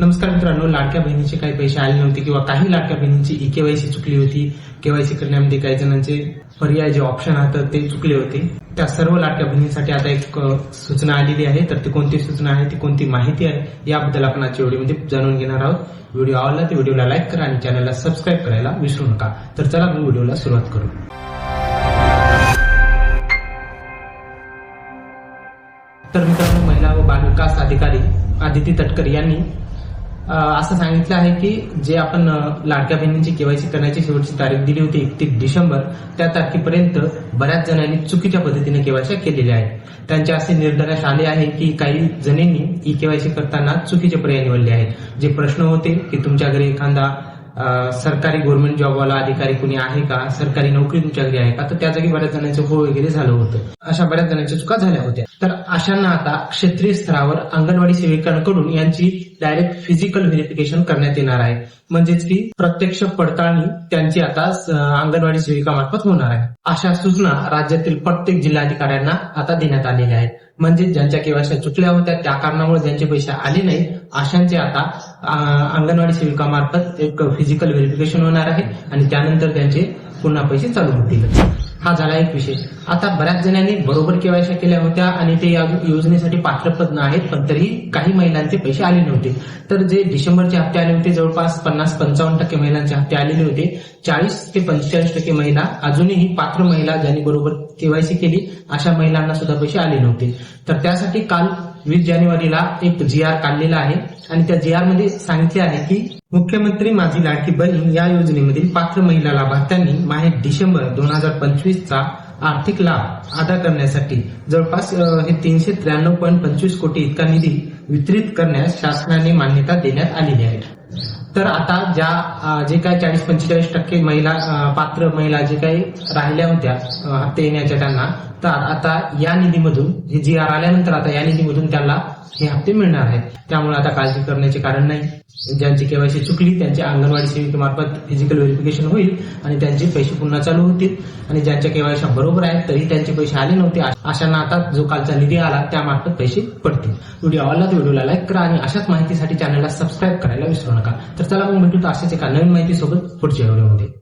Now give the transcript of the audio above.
नमस्कार मित्रांनो लाडक्या बहिणीचे काही पैसे आले नव्हते किंवा काही लाडक्या बहिणींची ई केवायसी चुकली होती. केवायसी करण्यामध्ये काही जणांचे पर्याय जे ऑप्शन आहेत ते चुकले होते. त्या सर्व लाडक्या बहिणींसाठी आता एक सूचना आलेली आहे. तर ती कोणती सूचना आहे ती कोणती माहिती आहे याबद्दल आपण आजच्या व्हिडिओमध्ये जाणून घेणार आहोत. व्हिडिओ आवडला तर व्हिडिओला लाईक करा आणि चॅनलला सबस्क्राईब करायला विसरू नका. तर चला आपण व्हिडिओला सुरुवात करू. तर मित्रांनो महिला व बालविकास अधिकारी आदिती तटकर यांनी असं सांगितलं आहे की जे आपण लाडक्या बहिणींची केवायसी करण्याची शेवटची तारीख दिली होती एकतीस डिसेंबर त्या तारखेपर्यंत बऱ्याच जणांनी चुकीच्या पद्धतीने केवायसी केलेल्या आहेत. त्यांचे असे निर्धारास आले आहे की काही जणींनी ई केवायसी करताना चुकीचे पर्याय निवडले आहेत. जे प्रश्न होते की तुमच्या घरी एखादा सरकारी गव्हर्नमेंट जॉबवाला अधिकारी कुणी आहे का? सरकारी नोकरी तुमच्या घरी आहे का? तर त्या जागी बऱ्याच जणांचं हो वगैरे झालं होतं. अशा बऱ्याच जणांच्या चुका झाल्या होत्या. तर अशांना आता क्षेत्रीय स्तरावर अंगणवाडी सेविकांकडून यांची डायरेक्ट फिजिकल व्हेरिफिकेशन करण्यात येणार आहे. म्हणजेच की प्रत्यक्ष पडताळणी त्यांची आता अंगणवाडी सेविकामार्फत होणार आहे. अशा सूचना राज्यातील प्रत्येक जिल्हाधिकाऱ्यांना आता देण्यात आलेल्या आहेत. म्हणजे ज्यांच्या केवायसी चुकल्या होत्या त्या कारणामुळे ज्यांचे पैसे आले नाही अशांचे आता अंगणवाडी सेविकामार्फत एक फिजिकल व्हेरिफिकेशन होणार आहे आणि त्यानंतर त्यांचे पुन्हा पैसे चालू होतील हा झाला एक विषय आता बऱ्याच जणांनी बरोबर केवायसी केल्या होत्या आणि ते या योजनेसाठी पात्र आहेत पण तरीही काही महिलांचे पैसे आले नव्हते. तर जे डिसेंबरचे हप्ते आले होते जवळपास पन्नास पंचावन्न टक्के महिलांचे हप्ते आलेले होते. चाळीस ते पंचेचाळीस टक्के महिला अजूनही पात्र महिला ज्यांनी बरोबर केवायसी केली अशा महिलांना सुद्धा पैसे आले नव्हते. तर त्यासाठी काल वीस जानेवारीला एक जी आर काढलेला आहे. आणि त्या जी आरमध्ये सांगितले आहे की मुख्यमंत्री माझी लाडकी बहीण या योजनेमधील पात्र महिला लाभार्थ्यांनी माहे डिसेंबर दोन हजार पंचवीसचा आर्थिक लाभ अदा करण्यासाठी जवळपास हे तीनशे त्र्याण्णव पॉईंट पंचवीस कोटी इतका निधी वितरित करण्यास शासनाने मान्यता देण्यात आलेली आहे. तर आता ज्या जे काही चाळीस पंचेचाळीस टक्के महिला पात्र महिला जे काही राहिल्या होत्या हप्ते येण्याच्या त्यांना तर आता या निधीमधून जी आर आल्यानंतर आता या निधीमधून त्यांना हे हप्ते मिळणार आहेत. त्यामुळे आता काळजी करण्याचे कारण नाही. ज्यांची केवायसी चुकली त्यांच्या अंगणवाडी सेविकेमार्फत फिजिकल व्हेरिफिकेशन होईल आणि त्यांचे पैसे पुन्हा चालू होतील. आणि ज्यांच्या केवायसी बरोबर आहेत तरी त्यांचे पैसे आले नव्हते. अशांना आता जो कालचा निधी आला त्यामार्फत पैसे पडतील. व्हिडिओ आवडला तर व्हिडिओला लाईक करा आणि अशाच माहितीसाठी चॅनलला सबस्क्राईब करायला विसरू नका. तर चला मग भेटू तर अशाच एका नवीन माहितीसोबत पुढच्या व्हिडिओमध्ये.